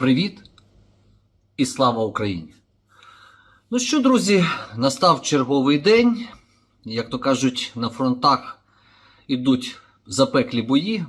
Привіт і слава Україні! Ну що, друзі, настав черговий день. Як то кажуть, на фронтах ідуть запеклі бої.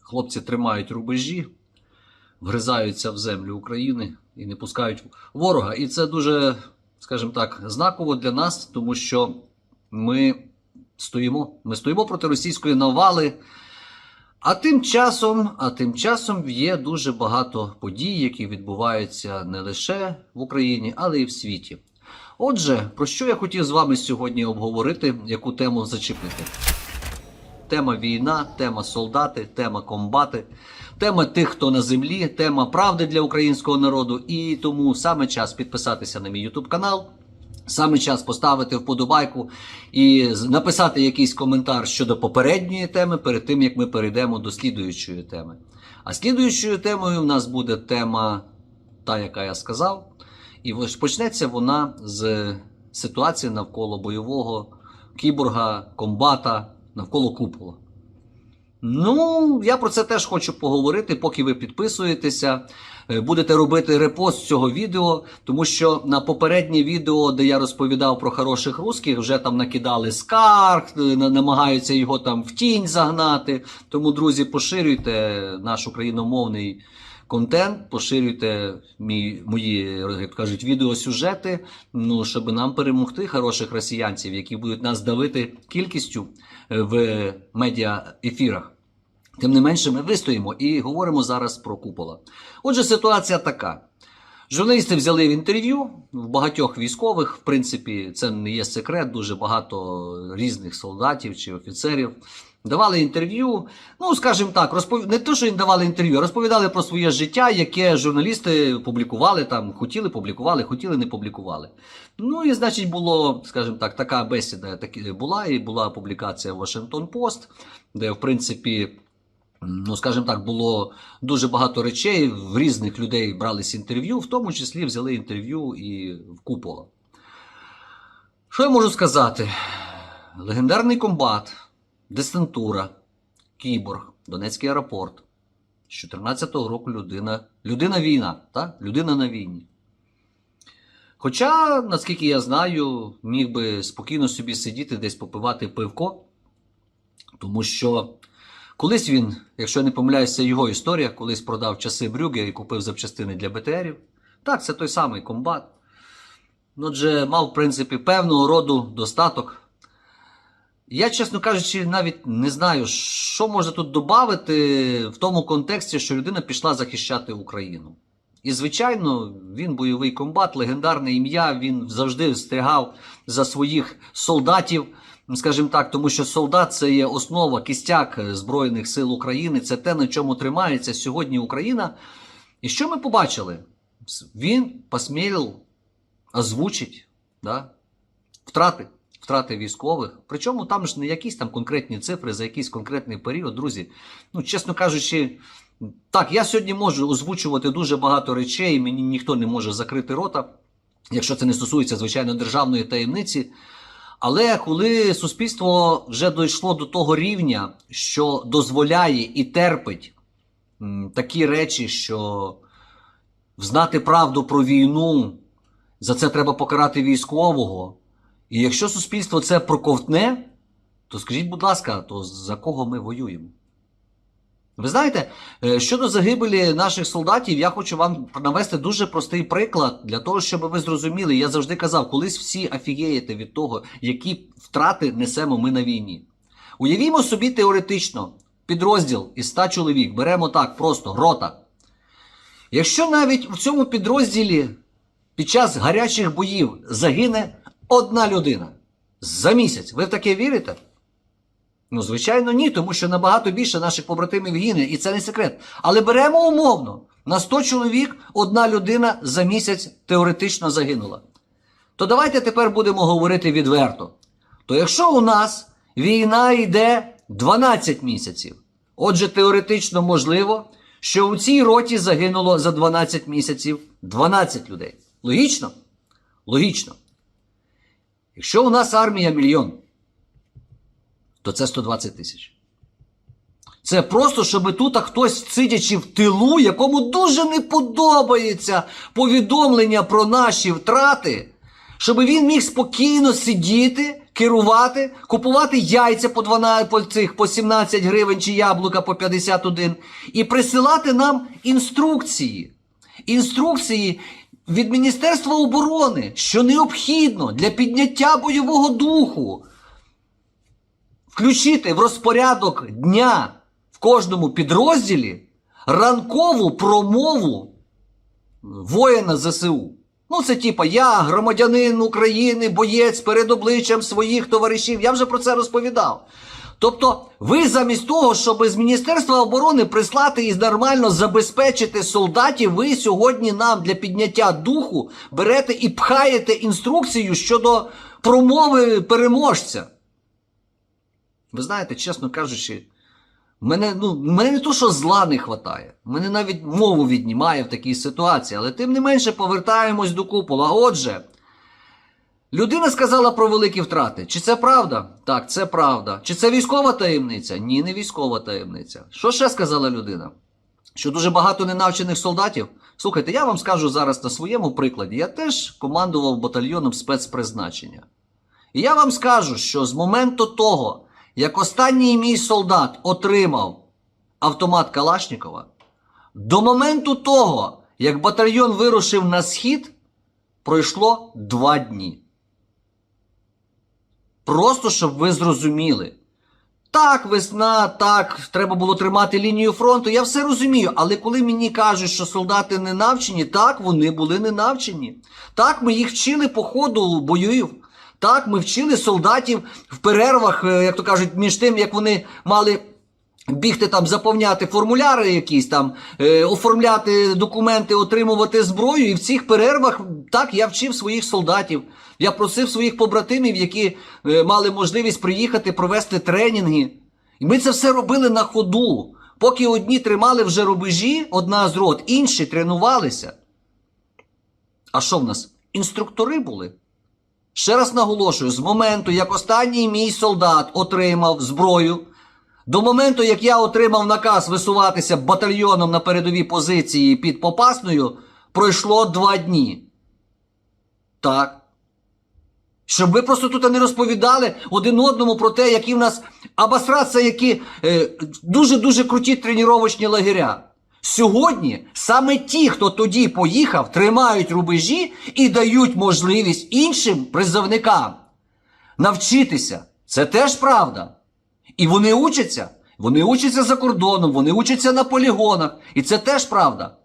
Хлопці тримають рубежі, вгризаються в землю України і не пускають ворога. І це дуже, скажімо так, знаково для нас, тому що ми стоїмо. Ми стоїмо проти російської навали. А тим часом, а тим часом є дуже багато подій, які відбуваються не лише в Україні, але й в світі. Отже, про що я хотів з вами сьогодні обговорити, яку тему зачепити? Тема війна, тема солдати, тема комбати, тема тих, хто на землі, тема правди для українського народу. І тому саме час підписатися на мій YouTube канал. Саме час поставити вподобайку і написати якийсь коментар щодо попередньої теми перед тим, як ми перейдемо до слідуючої теми. А слідуючою темою в нас буде тема, та, яка я сказав, і почнеться вона з ситуації навколо бойового кіборга, комбата, навколо купола. Ну, я про це теж хочу поговорити, поки ви підписуєтеся. Е, Будете робити репост цього відео, тому що на попереднє відео, де я розповідав про хороших русських, вже там накидали скарг, е, намагаються його там в тінь загнати. Тому, друзі, поширюйте наш україномовний контент, поширюйте мій, мої, як кажуть, відеосюжети, ну, щоб нам перемогти хороших росіянців, які будуть нас давити кількістю е, в медіаефірах. Тим не менше, ми вистоїмо і говоримо зараз про купола. Отже, ситуація така. Журналісти взяли в інтерв'ю в багатьох військових. В принципі, це не є секрет. Дуже багато різних солдатів чи офіцерів давали інтерв'ю. Ну, скажімо так, розпов... не те, що їм давали інтерв'ю, а розповідали про своє життя, яке журналісти публікували там, хотіли, публікували, хотіли, не публікували. Ну і значить, було, скажімо так, така бесіда була, і була публікація Washington Post, де, в принципі. Ну, скажімо так, було дуже багато речей. В різних людей брались інтерв'ю, в тому числі взяли інтерв'ю і в Купола. Що я можу сказати? Легендарний комбат, десантура, кіборг, Донецький аеропорт. З 14-го року людина, людина війна, так? людина на війні. Хоча, наскільки я знаю, міг би спокійно собі сидіти десь попивати пивко, тому що Колись він, якщо я не помиляюся, його історія, колись продав часи Брюге і купив запчастини для БТРів. Так, це той самий комбат. Ну, Отже, мав, в принципі, певного роду достаток. Я, чесно кажучи, навіть не знаю, що можна тут додати в тому контексті, що людина пішла захищати Україну. І, звичайно, він бойовий комбат, легендарне ім'я, він завжди встрягав за своїх солдатів, скажімо так, тому що солдат це є основа, кістяк Збройних сил України, це те, на чому тримається сьогодні Україна. І що ми побачили? Він посмілив озвучить да, втрати, втрати військових. Причому там ж не якісь там конкретні цифри за якийсь конкретний період, друзі. Ну, чесно кажучи, так, я сьогодні можу озвучувати дуже багато речей, мені ніхто не може закрити рота, якщо це не стосується, звичайно, державної таємниці. Але коли суспільство вже дійшло до того рівня, що дозволяє і терпить такі речі, що знати правду про війну, за це треба покарати військового. І якщо суспільство це проковтне, то скажіть, будь ласка, то за кого ми воюємо? Ви знаєте, е, щодо загибелі наших солдатів, я хочу вам навести дуже простий приклад для того, щоб ви зрозуміли. Я завжди казав, колись всі афігієте від того, які втрати несемо ми на війні. Уявімо собі теоретично підрозділ із 100 чоловік, беремо так, просто рота. Якщо навіть в цьому підрозділі під час гарячих боїв загине одна людина за місяць, ви в таке вірите? Ну, звичайно, ні, тому що набагато більше наших побратимів гине, і це не секрет. Але беремо умовно: на 100 чоловік одна людина за місяць теоретично загинула. То давайте тепер будемо говорити відверто. То якщо у нас війна йде 12 місяців, отже, теоретично можливо, що у цій роті загинуло за 12 місяців 12 людей. Логічно? Логічно. Якщо у нас армія мільйон, то це 120 тисяч. Це просто, щоб тут хтось, сидячи в тилу, якому дуже не подобається повідомлення про наші втрати, щоб він міг спокійно сидіти, керувати, купувати яйця по 12, по, цих, по 17 гривень чи яблука по 51 і присилати нам інструкції. Інструкції від Міністерства оборони, що необхідно для підняття бойового духу включити в розпорядок дня в кожному підрозділі ранкову промову воїна ЗСУ. Ну, це типа я, громадянин України, боєць перед обличчям своїх товаришів. Я вже про це розповідав. Тобто, ви замість того, щоб з Міністерства оборони прислати і нормально забезпечити солдатів, ви сьогодні нам для підняття духу берете і пхаєте інструкцію щодо промови переможця. Ви знаєте, чесно кажучи, мене, ну, мене не то, що зла не хватає. Мене навіть мову віднімає в такій ситуації. Але тим не менше повертаємось до купола. Отже, людина сказала про великі втрати. Чи це правда? Так, це правда. Чи це військова таємниця? Ні, не військова таємниця. Що ще сказала людина? Що дуже багато ненавчених солдатів. Слухайте, я вам скажу зараз на своєму прикладі. Я теж командував батальйоном спецпризначення. І я вам скажу, що з моменту того, як останній мій солдат отримав автомат Калашнікова, до моменту того, як батальйон вирушив на схід, пройшло два дні. Просто щоб ви зрозуміли. Так, весна, так, треба було тримати лінію фронту. Я все розумію. Але коли мені кажуть, що солдати не навчені, так, вони були не навчені. Так, ми їх вчили по ходу боїв. Так, ми вчили солдатів в перервах, е, як то кажуть, між тим, як вони мали. Бігти там, заповняти формуляри якісь там, е, оформляти документи, отримувати зброю. І в цих перервах так я вчив своїх солдатів. Я просив своїх побратимів, які е, мали можливість приїхати провести тренінги. І ми це все робили на ходу. Поки одні тримали вже рубежі, одна з рот, інші тренувалися. А що в нас? Інструктори були. Ще раз наголошую: з моменту, як останній мій солдат отримав зброю, до моменту, як я отримав наказ висуватися батальйоном на передові позиції під Попасною, пройшло два дні. Так. Щоб ви просто тут не розповідали один одному про те, які в нас абасрат це які е, дуже-дуже круті тренувачні лагеря. Сьогодні саме ті, хто тоді поїхав, тримають рубежі і дають можливість іншим призовникам навчитися. Це теж правда. І вони учаться. Вони учаться за кордоном, вони учаться на полігонах. І це теж правда.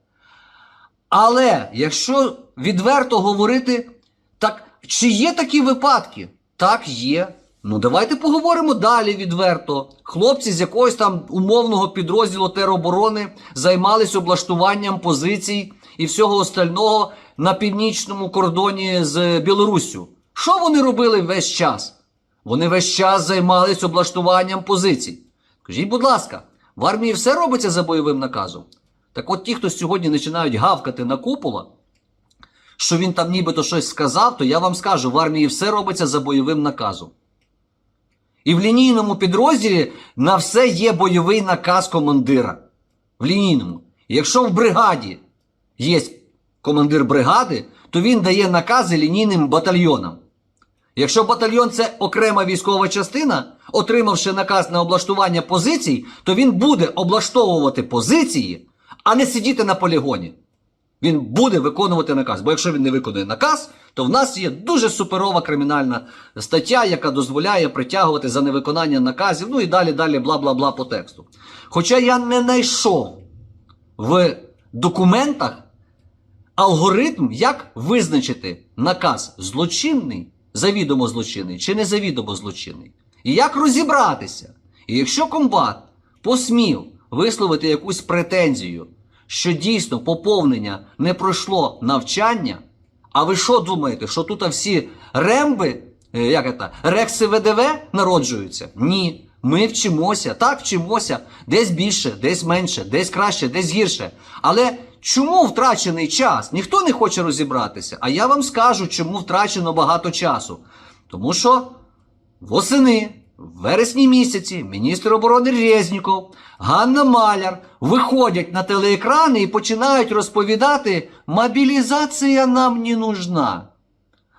Але якщо відверто говорити, так чи є такі випадки? Так, є. Ну давайте поговоримо далі відверто. Хлопці з якогось там умовного підрозділу тероборони займалися облаштуванням позицій і всього остального на північному кордоні з Білоруссю. Що вони робили весь час? Вони весь час займалися облаштуванням позицій. Скажіть, будь ласка, в армії все робиться за бойовим наказом? Так от ті, хто сьогодні починають гавкати на купола, що він там нібито щось сказав, то я вам скажу, в армії все робиться за бойовим наказом. І в лінійному підрозділі на все є бойовий наказ командира. В лінійному. Якщо в бригаді є командир бригади, то він дає накази лінійним батальйонам. Якщо батальйон це окрема військова частина, отримавши наказ на облаштування позицій, то він буде облаштовувати позиції, а не сидіти на полігоні. Він буде виконувати наказ. Бо якщо він не виконує наказ, то в нас є дуже суперова кримінальна стаття, яка дозволяє притягувати за невиконання наказів, ну і далі, далі, бла бла бла по тексту. Хоча я не знайшов в документах алгоритм, як визначити наказ злочинний, завідомо злочинний чи незавідомо злочинний. І як розібратися. І якщо комбат посмів висловити якусь претензію, що дійсно поповнення не пройшло навчання, а ви що думаєте, що тут всі ремби, е, як це, рекси ВДВ народжуються? Ні. Ми вчимося, так вчимося, десь більше, десь менше, десь краще, десь гірше. Але чому втрачений час? Ніхто не хоче розібратися. А я вам скажу, чому втрачено багато часу. Тому що восени в вересні місяці міністр оборони Резніков, Ганна Маляр виходять на телеекрани і починають розповідати: мобілізація нам не нужна.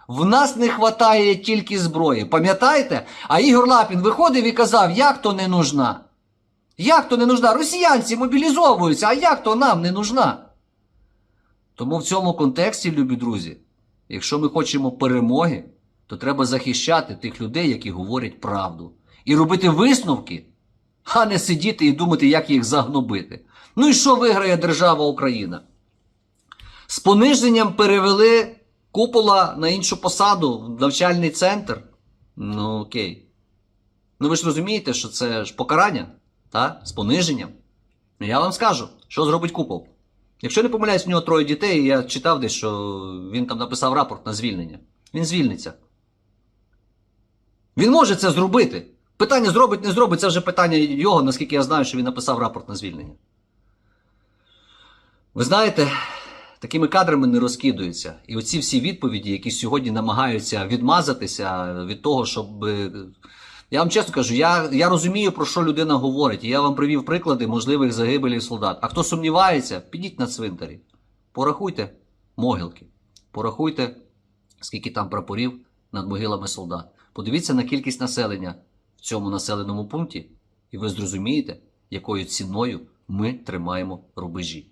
В нас не вистачає тільки зброї. Пам'ятаєте? А Ігор Лапін виходив і казав, як то не нужна. Як то не нужна? Росіянці мобілізовуються, а як то нам не нужна? Тому в цьому контексті, любі друзі, якщо ми хочемо перемоги, то треба захищати тих людей, які говорять правду. І робити висновки, а не сидіти і думати, як їх загнобити. Ну і що виграє держава Україна? З пониженням перевели купола на іншу посаду в навчальний центр. Ну окей. Ну ви ж розумієте, що це ж покарання, та? з пониженням. Ну, Я вам скажу, що зробить купол. Якщо не помиляюсь, в нього троє дітей, я читав десь, що він там написав рапорт на звільнення. Він звільниться. Він може це зробити. Питання зробить, не зробить, це вже питання його, наскільки я знаю, що він написав рапорт на звільнення. Ви знаєте, такими кадрами не розкидуються. І оці всі відповіді, які сьогодні намагаються відмазатися від того, щоб. е, Я вам чесно кажу, я, я розумію, про що людина говорить. І я вам привів приклади можливих загибелей солдат. А хто сумнівається, підіть на цвинтарі. Порахуйте могилки. Порахуйте, скільки там прапорів над могилами солдат. Подивіться на кількість населення в цьому населеному пункті, і ви зрозумієте, якою ціною ми тримаємо рубежі.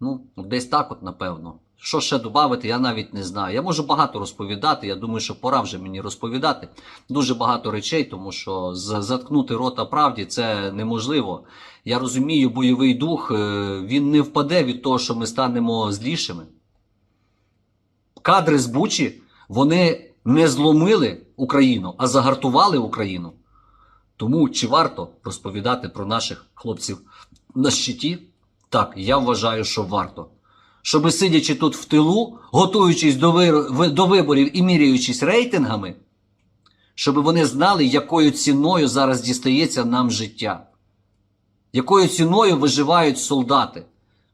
Ну, десь так, от, напевно. Що ще додати, я навіть не знаю. Я можу багато розповідати. Я думаю, що пора вже мені розповідати. Дуже багато речей, тому що заткнути рота правді це неможливо. Я розумію, бойовий дух е, він не впаде від того, що ми станемо злішими. Кадри з Бучі вони не зломили Україну, а загартували Україну. Тому чи варто розповідати про наших хлопців на щиті? Так, я вважаю, що варто. Щоби сидячи тут в тилу, готуючись до, вир... ви- до виборів і міряючись рейтингами, щоб вони знали, якою ціною зараз дістається нам життя, якою ціною виживають солдати.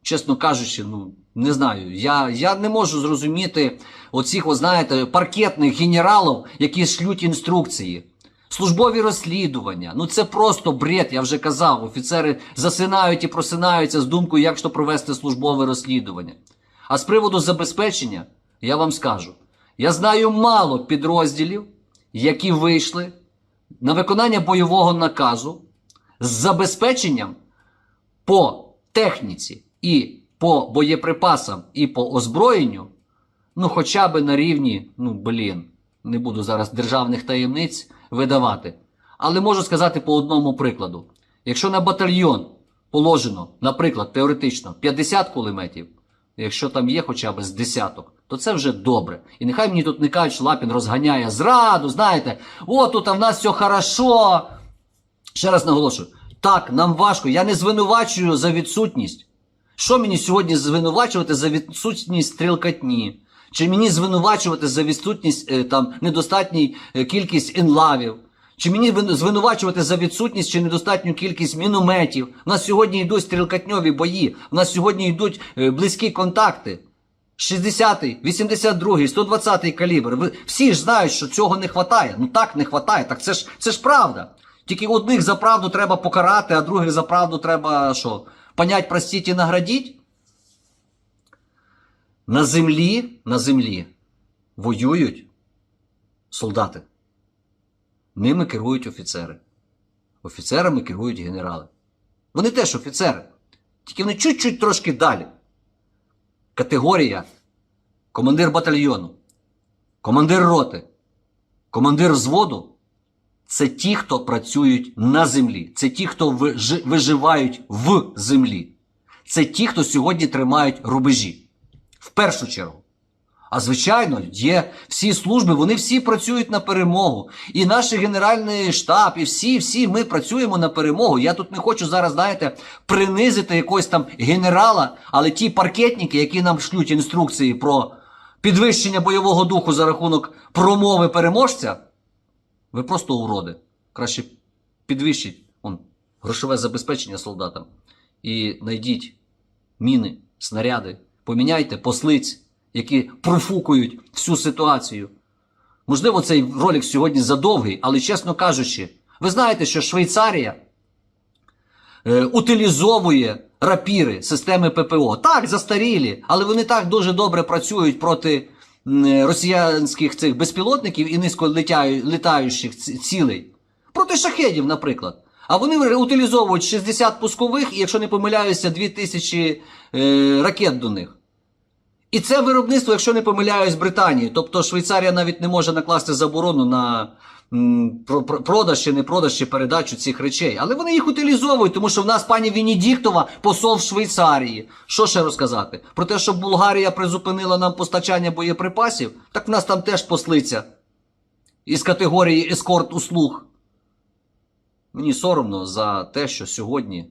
Чесно кажучи, ну не знаю. Я, я не можу зрозуміти оцих, ви знаєте, паркетних генералів, які шлють інструкції. Службові розслідування. Ну це просто бред, я вже казав. Офіцери засинають і просинаються з думкою, як що провести службове розслідування. А з приводу забезпечення, я вам скажу: я знаю мало підрозділів, які вийшли на виконання бойового наказу з забезпеченням по техніці і по боєприпасам, і по озброєнню, ну хоча б на рівні, ну блін, не буду зараз державних таємниць видавати. Але можу сказати по одному прикладу: якщо на батальйон положено, наприклад, теоретично 50 кулеметів, якщо там є хоча б з десяток, то це вже добре. І нехай мені тут не кажуть, що Лапін розганяє зраду, знаєте, о, тут в нас все хорошо. Ще раз наголошую, так, нам важко. Я не звинувачую за відсутність. Що мені сьогодні звинувачувати за відсутність стрілкатні? Чи мені звинувачувати за відсутність е, там недостатній е, кількість інлавів? Чи мені звинувачувати за відсутність чи недостатню кількість мінометів? У нас сьогодні йдуть стрілкатньові бої, у нас сьогодні йдуть е, близькі контакти. 60-й, 82-й, 120-й калібр. Всі ж знають, що цього не вистачає. Ну так не вистачає. Так це ж це ж правда. Тільки одних за правду треба покарати, а других за правду треба що? Понять, простіть і наградіть? На землі, на землі воюють солдати. Ними керують офіцери. Офіцерами керують генерали. Вони теж офіцери. Тільки вони чуть-чуть трошки далі. Категорія командир батальйону, командир роти, командир взводу це ті, хто працюють на землі, це ті, хто виживають в землі. Це ті, хто сьогодні тримають рубежі. В першу чергу. А звичайно, є всі служби, вони всі працюють на перемогу. І наш генеральний штаб, і всі, всі ми працюємо на перемогу. Я тут не хочу зараз, знаєте, принизити якогось там генерала, але ті паркетники, які нам шлють інструкції про підвищення бойового духу за рахунок промови переможця, ви просто уроди. Краще підвищіть он, грошове забезпечення солдатам і знайдіть міни, снаряди, поміняйте послиць, які профукують всю ситуацію. Можливо, цей ролик сьогодні задовгий, але чесно кажучи, ви знаєте, що Швейцарія е, утилізовує рапіри системи ППО. Так, застарілі, але вони так дуже добре працюють проти росіянських цих безпілотників і низько літаючих цілей. Проти шахедів, наприклад. А вони утилізовують 60 пускових і, якщо не помиляюся, 2000 е, ракет до них. І це виробництво, якщо не помиляюсь, Британії. Тобто Швейцарія навіть не може накласти заборону на продаж чи не продаж чи передачу цих речей. Але вони їх утилізовують, тому що в нас пані Венедіктова посол в Швейцарії. Що ще розказати? Про те, що Болгарія призупинила нам постачання боєприпасів, так в нас там теж послиця із категорії ескорт услуг. Мені соромно за те, що сьогодні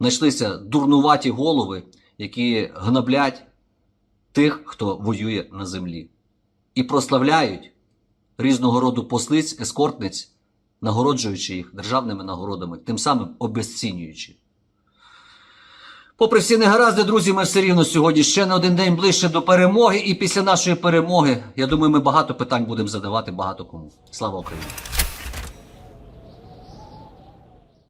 знайшлися дурнуваті голови, які гноблять тих, хто воює на землі, і прославляють різного роду послиць, ескортниць, нагороджуючи їх державними нагородами, тим самим обезцінюючи. Попри всі негаразди, друзі, ми все рівно сьогодні ще на один день ближче до перемоги. І після нашої перемоги, я думаю, ми багато питань будемо задавати багато кому. Слава Україні!